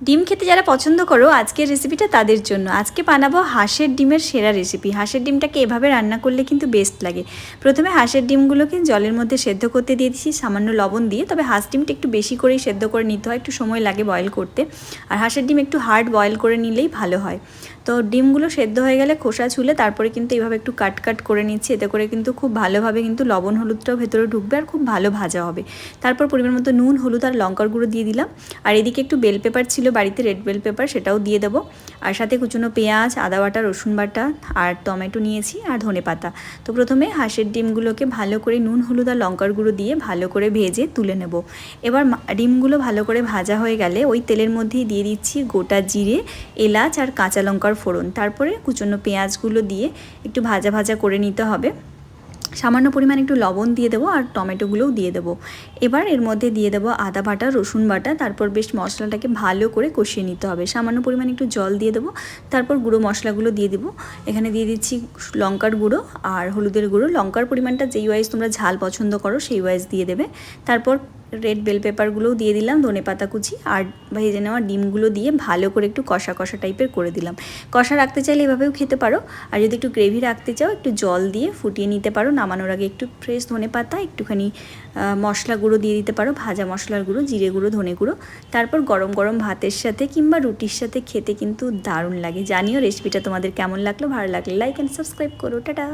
ডিম খেতে যারা পছন্দ করো, আজকের রেসিপিটা তাদের জন্য। আজকে বানাবো হাঁসের ডিমের সেরা রেসিপি হাঁসের ডিমটাকে এভাবে রান্না করলে কিন্তু বেস্ট লাগে। প্রথমে হাঁসের ডিমগুলোকে জলের মধ্যে সেদ্ধ করতে দিয়ে দিচ্ছি, সামান্য লবণ দিয়ে। তবে হাঁস ডিমটা একটু বেশি করেই সেদ্ধ করে নিতে হয়, একটু সময় লাগে বয়েল করতে। আর হাঁসের ডিম একটু হার্ড বয়েল করে নিলেই ভালো হয়। তো ডিমগুলো সেদ্ধ হয়ে গেলে খোসা ছুলে তারপরে কিন্তু এইভাবে একটু কাট কাট করে নিচ্ছি। এতে করে কিন্তু খুব ভালোভাবে কিন্তু লবণ হলুদটাও ভেতরে ঢুকবে আর খুব ভালো ভাজা হবে। তারপর পরিমাণ মতো নুন, হলুদ আর লঙ্কার গুঁড়ো দিয়ে দিলাম। আর এদিকে একটু বেল পেপার ছিল বাড়িতে রেড বেল পেপার সেটাও দিয়ে দেবো। আর সাথে কুচনো পেঁয়াজ, আদা বাটা, রসুন বাটা আর টমেটো নিয়েছি আর ধনে পাতা। তো প্রথমে হাঁসের ডিমগুলোকে ভালো করে নুন, হলুদ আর লঙ্কার গুঁড়ো দিয়ে ভালো করে ভেজে তুলে নেব। এবার ডিমগুলো ভালো করে ভাজা হয়ে গেলে ওই তেলের মধ্যেই দিয়ে দিচ্ছি গোটা জিরে, এলাচ আর কাঁচা লঙ্কার ফোড়ন। তারপরে কুচনো পেঁয়াজগুলো দিয়ে একটু ভাজা ভাজা করে নিতে হবে। সামান্য পরিমাণ একটু লবণ দিয়ে দেবো আর টমেটোগুলোও দিয়ে দেবো। এবার এর মধ্যে দিয়ে দেবো আদা বাটা, রসুন বাটা, তারপর বেশ মশলাটাকে ভালো করে কষিয়ে নিতে হবে। সামান্য পরিমাণ একটু জল দিয়ে দেবো, তারপর গুঁড়ো মশলাগুলো দিয়ে দেবো। এখানে দিয়ে দিচ্ছি লঙ্কার গুঁড়ো আর হলুদের গুঁড়ো। লঙ্কার পরিমাণটা যেই ওয়াইজ তোমরা ঝাল পছন্দ করো, সেই ওয়াইজ দিয়ে দেবে। তারপর রেড বেল পেপারগুলোও দিয়ে দিলাম, ধনে পাতা কুচি আর ভেজে নেওয়া ডিমগুলো দিয়ে ভালো করে একটু কষা কষা টাইপের করে দিলাম। কষা রাখতে চাইলে এভাবেও খেতে পারো, আর যদি একটু গ্রেভি রাখতে চাও, একটু জল দিয়ে ফুটিয়ে নিতে পারো, নামানোর আগে একটু ফ্রেশ ধনে পাতা, একটুখানি মশলা গুঁড়ো দিয়ে দিতে পারো, ভাজা মশলার গুঁড়ো, জিরে গুঁড়ো, ধনে গুঁড়ো। তারপর গরম গরম ভাতের সাথে কিংবা রুটির সাথে খেতে কিন্তু দারুণ লাগে। জানিও রেসিপিটা তোমাদের কেমন লাগল? ভালো লাগলে লাইক অ্যান্ড সাবস্ক্রাইব করো। টাটা!